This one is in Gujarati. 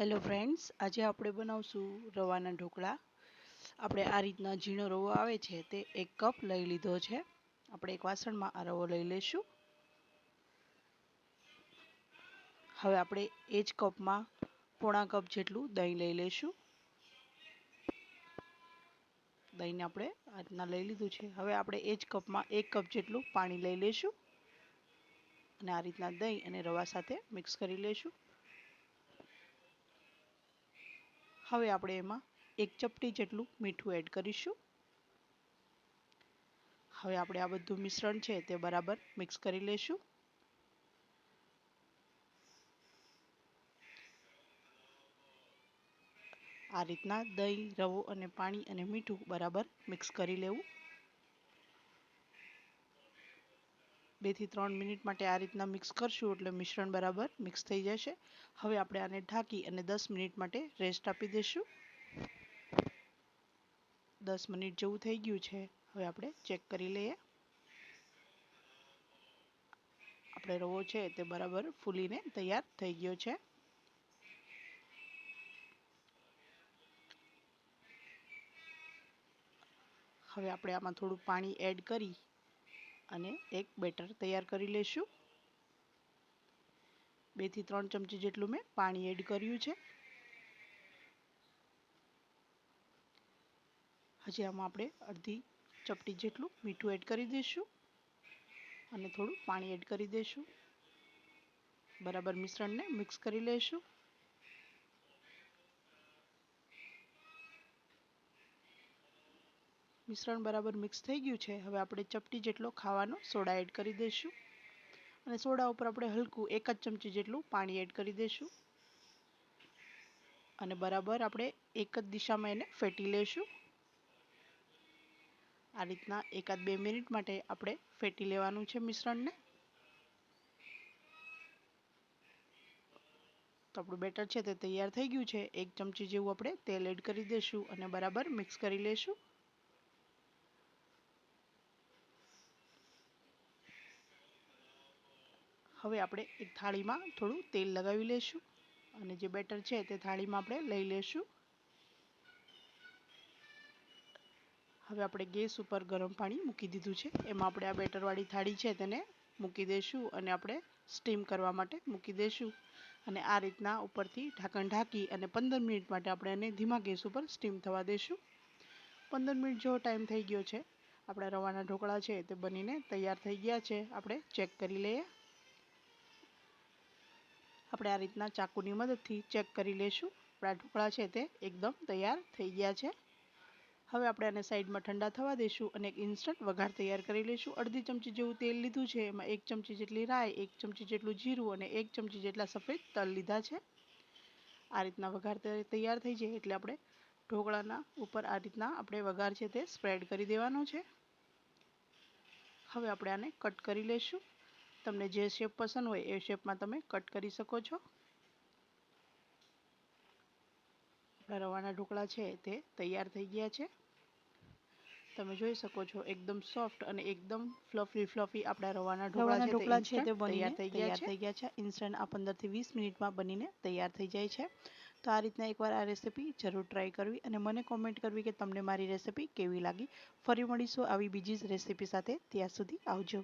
હેલો ફ્રેન્ડ્સ આજે આપણે બનાવશું રવાના ઢોકળા. આપણે આ રીતના ઝીણો રવો આવે છે તે એક કપ લઈ લીધો છે. આપણે એક વાસણમાં આ રવો લઈ લઈશું. હવે આપણે એ જ કપમાં પોણા કપ જેટલું દહીં લઈ લઈશું. દહીંને આપણે આ રીતના લઈ લીધું છે. હવે આપણે એ જ કપમાં એક કપ જેટલું પાણી લઈ લઈશું અને આ રીતના દહીં અને રવા સાથે મિક્સ કરી લઈશું. હવે આપણે એમાં એક ચપટી જેટલું મીઠું એડ કરીશું. હવે આપણે આ બધું મિશ્રણ છે તે બરાબર મિક્સ કરી લઈશું આ રીતના દહીં, રવો અને પાણી અને મીઠું બરાબર મિક્સ કરી લેવું. બેથી ત્રણ મિનિટ માટે આ રીતના મિક્સ કરશું એટલે મિશ્રણ બરાબર મિક્સ થઈ જશે. હવે આપણે આને ઢાંકી અને દસ મિનિટ માટે રેસ્ટ આપી દઈશું. દસ મિનિટ જેવું થઈ ગયું છે. હવે આપણે ચેક કરી લઈએ. આપણે રવો છે તે બરાબર ફૂલીને તૈયાર થઈ ગયો છે. હવે આપણે આમાં થોડું પાણી એડ કરી અને એક બેટર તૈયાર કરી લઈશું બેથી ત્રણ ચમચી જેટલું મેં પાણી એડ કર્યું છે. હજી આમાં આપણે અડધી ચપટી જેટલું મીઠું એડ કરી દઈશું અને થોડું પાણી એડ કરી દઈશું. બરાબર મિશ્રણને મિક્સ કરી લઈશું મિશ્રણ બરાબર મિક્સ થઈ ગયું છે. હવે આપણે ચપટી જેટલો ખાવાનો સોડા એડ કરી દઈશું. અને સોડા ઉપર આપણે હલકું એક જ ચમચી જેટલું પાણી એડ કરી દઈશું. અને બરાબર આપણે એક જ દિશામાં એને ફેટી લઈશું. આ રીતના એકાદ બે મિનિટ માટે આપણે ફેટી લેવાનું છે મિશ્રણને. તો આપણું બેટર છે તે તૈયાર થઈ ગયું છે. એક ચમચી જેવું આપણે તેલ એડ કરી દઈશું અને બરાબર મિક્સ કરી લઈશું. હવે આપણે એક થાળીમાં થોડું તેલ લગાવી લઈશું અને જે બેટર છે તે થાળીમાં આપણે લઈ લઈશું હવે આપણે ગેસ ઉપર ગરમ પાણી મૂકી દીધું છે. એમાં આપણે આ બેટરવાળી થાળી છે તેને મૂકી દઈશું અને આપણે સ્ટીમ કરવા માટે મૂકી દઈશું અને આ રીતના ઉપરથી ઢાંકણ ઢાંકી અને પંદર મિનિટ માટે આપણે એને ધીમા ગેસ ઉપર સ્ટીમ થવા દઈશું પંદર મિનિટ જેવો ટાઈમ થઈ ગયો છે. આપણા રવાના ઢોકળા છે તે બનીને તૈયાર થઈ ગયા છે. આપણે ચેક કરી લઈએ. આપણે આ રીતના ચાકુની મદદથી ચેક કરી લઈશું આપણા ઢોકળા છે તે એકદમ તૈયાર થઈ ગયા છે. હવે આપણે આને સાઈડમાં ઠંડા થવા દઈશું અને એક ઇન્સ્ટન્ટ વઘાર તૈયાર કરી લઈશું અડધી ચમચી જેવું તેલ લીધું છે, એમાં એક ચમચી જેટલી રાઈ, એક ચમચી જેટલું જીરું અને એક ચમચી જેટલા સફેદ તલ લીધા છે. આ રીતના વઘાર તૈયાર થઈ જાય એટલે આપણે ઢોકળાના ઉપર આ રીતના આપણે વઘાર છે તે સ્પ્રેડ કરી દેવાનો છે. હવે આપણે આને કટ કરી લઈશું તમને જે શેપ પસંદ હોય એ શેપમાં તમે કટ કરી શકો છો. રવાના ઢોકળા છે તે તૈયાર થઈ ગયા છે. તમે જોઈ શકો છો એકદમ સોફ્ટ અને એકદમ ફ્લફી ફ્લફી આપણા રવાના ઢોકળા છે તે તૈયાર થઈ ગયા થઈ ગયા છે. ઇન્સ્ટન્ટ આ પંદરથી વીસ મિનિટમાં બનીને તૈયાર થઈ જાય છે. તો આ રીતના એકવાર આ રેસીપી જરૂર ટ્રાય કરવી અને મને કોમેન્ટ કરવી કે તમને મારી રેસીપી કેવી લાગી. ફરી મળીશું આવી બીજી જ રેસીપી સાથે ત્યાં સુધી આવજો.